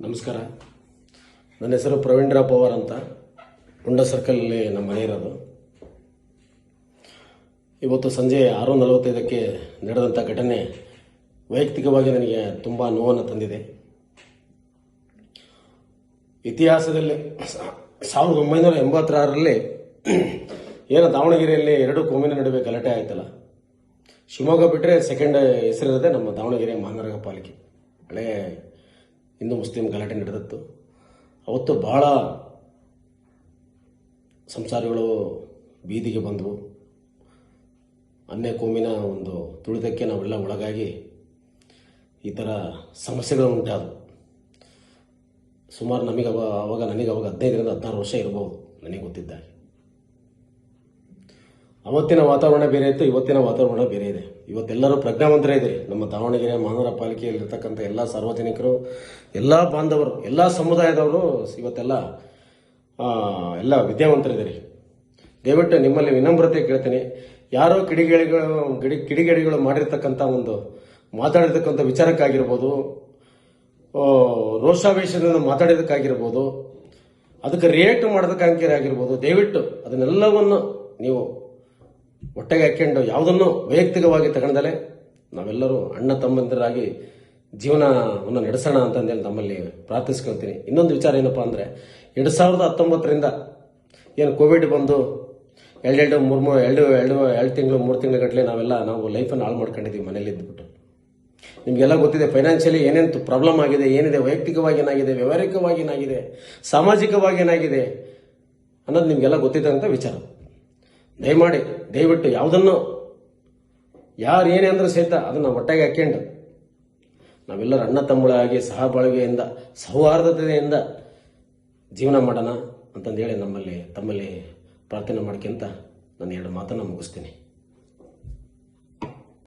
ನಮಸ್ಕಾರ. ನನ್ನ ಹೆಸರು ಪ್ರವೀಣ್ ಪವಾರ್ ಅಂತ. ಉಂಡ ಸರ್ಕಲಲ್ಲಿ ನಮ್ಮ ಮನೆ ಇರೋದು. ಇವತ್ತು ಸಂಜೆ ಆರು ನಲವತ್ತೈದಕ್ಕೆ ನಡೆದಂಥ ಘಟನೆ ವೈಯಕ್ತಿಕವಾಗಿ ನನಗೆ ತುಂಬ ನೋವನ್ನು ತಂದಿದೆ. ಇತಿಹಾಸದಲ್ಲಿ ಸಾವಿರದ ಒಂಬೈನೂರ ಎಂಬತ್ತಾರರಲ್ಲಿ ಏನು ದಾವಣಗೆರೆಯಲ್ಲಿ ಎರಡು ಕೋಮಿನ ನಡುವೆ ಗಲಾಟೆ ಆಯ್ತಲ್ಲ. ಶಿವಮೊಗ್ಗ ಬಿಟ್ಟರೆ ಸೆಕೆಂಡ್ ಹೆಸರಿರೋದೆ ನಮ್ಮ ದಾವಣಗೆರೆ ಮಹಾನಗರ ಪಾಲಿಕೆ. ಹಳೆ ಹಿಂದೂ ಮುಸ್ಲಿಂ ಗಲಾಟೆ ನಡೆದಿತ್ತು. ಅವತ್ತು ಬಹಳ ಸಂಸಾರಗಳು ಬೀದಿಗೆ ಬಂದವು. ಅನ್ಯ ಕೋಮಿನ ಒಂದು ತುಳಿದಕ್ಕೆ ನಾವೆಲ್ಲ ಒಳಗಾಗಿ ಈ ಥರ ಸಮಸ್ಯೆಗಳು ಉಂಟಾದವು. ಸುಮಾರು ನಮಗೆ ಅವ ಅವಾಗ ನನಗೆ ಅವಾಗ ಹದಿನೈದರಿಂದ ಹದಿನಾರು ವರ್ಷ ಇರ್ಬೋದು ನನಗೆ ಗೊತ್ತಿದ್ದಾಗ. ಅವತ್ತಿನ ವಾತಾವರಣ ಬೇರೆ ಇತ್ತು, ಇವತ್ತಿನ ವಾತಾವರಣ ಬೇರೆ ಇದೆ. ಇವತ್ತೆಲ್ಲರೂ ಪ್ರಜ್ಞಾವಂತರ ಇದೆ ನಮ್ಮ ದಾವಣಗೆರೆ ಮಹಾನಗರ ಪಾಲಿಕೆಯಲ್ಲಿರ್ತಕ್ಕಂಥ ಎಲ್ಲ ಸಾರ್ವಜನಿಕರು, ಎಲ್ಲ ಬಾಂಧವರು, ಎಲ್ಲ ಸಮುದಾಯದವರು ಇವತ್ತೆಲ್ಲ ಎಲ್ಲ ವಿದ್ಯಾವಂತರಿದ್ದೀರಿ. ದಯವಿಟ್ಟು ನಿಮ್ಮಲ್ಲಿ ವಿನಮ್ರತೆ ಕೇಳ್ತೀನಿ. ಯಾರೋ ಕಿಡಿಗೇಡಿಗಳು ಗಿಡಿ ಕಿಡಿಗೇಡಿಗಳು ಮಾಡಿರ್ತಕ್ಕಂಥ ಒಂದು, ಮಾತಾಡಿರ್ತಕ್ಕಂಥ ವಿಚಾರಕ್ಕಾಗಿರ್ಬೋದು ರೋಷಾವೇಶದಿಂದ ಮಾತಾಡಿದಕ್ಕಾಗಿರ್ಬೋದು ಅದಕ್ಕೆ ರಿಯಾಕ್ಟ್ ಮಾಡೋದಕ್ಕಾಗಿ ಆಗಿರ್ಬೋದು ದಯವಿಟ್ಟು ಅದನ್ನೆಲ್ಲವನ್ನು ನೀವು ಹೊಟ್ಟೆಗೆ ಹಾಕ್ಕೊಂಡು ಯಾವುದನ್ನು ವೈಯಕ್ತಿಕವಾಗಿ ತಗೊಂಡಲೆ ನಾವೆಲ್ಲರೂ ಅಣ್ಣ ತಮ್ಮಂದಿರಾಗಿ ಜೀವನವನ್ನು ನಡೆಸೋಣ ಅಂತಂದೇಳಿ ನಮ್ಮಲ್ಲಿ ಪ್ರಾರ್ಥಿಸ್ಕೊಳ್ತೀನಿ. ಇನ್ನೊಂದು ವಿಚಾರ ಏನಪ್ಪಾ ಅಂದರೆ, ಎರಡು ಸಾವಿರದ ಹತ್ತೊಂಬತ್ತರಿಂದ ಏನು ಕೋವಿಡ್ ಬಂದು, ಎರಡು ಮೂರು ಮೂರು, ಎರಡು ಎರಡು ಎರಡು ತಿಂಗಳು, ಮೂರು ತಿಂಗಳ ಗಟ್ಟಲೆ ನಾವೆಲ್ಲ ನಾವು ಲೈಫನ್ನು ಹಾಳು ಮಾಡ್ಕೊಂಡಿದ್ದೀವಿ ಮನೇಲಿ ಇದ್ಬಿಟ್ಟು. ನಿಮಗೆಲ್ಲ ಗೊತ್ತಿದೆ ಫೈನಾನ್ಷಿಯಲಿ ಏನೇನು ಪ್ರಾಬ್ಲಮ್ ಆಗಿದೆ, ಏನಿದೆ, ವೈಯಕ್ತಿಕವಾಗಿ ಏನಾಗಿದೆ, ವ್ಯವಹಾರಿಕವಾಗಿ ಏನಾಗಿದೆ, ಸಾಮಾಜಿಕವಾಗಿ ಏನಾಗಿದೆ ಅನ್ನೋದು ನಿಮಗೆಲ್ಲ ಗೊತ್ತಿದೆ ಅಂತ ವಿಚಾರ. ದಯಮಾಡಿ, ದಯವಿಟ್ಟು ಯಾವುದನ್ನು ಯಾರು ಏನೇ ಅಂದ್ರೆ ಸಹಿತ ಅದನ್ನು ಒಟ್ಟಾಗಿ ಹಾಕ್ಕೊಂಡು ನಾವೆಲ್ಲರೂ ಅಣ್ಣ ತಮ್ಮಳಾಗಿ ಸಹಬಾಳ್ವೆಯಿಂದ ಸೌಹಾರ್ದತೆಯಿಂದ ಜೀವನ ಮಾಡೋಣ ಅಂತಂದೇಳಿ ನಮ್ಮಲ್ಲಿ, ತಮ್ಮಲ್ಲಿ ಪ್ರಾರ್ಥನೆ ಮಾಡ್ಕೊಂತ ನಾನು ಎರಡು ಮಾತನ್ನು ಮುಗಿಸ್ತೀನಿ.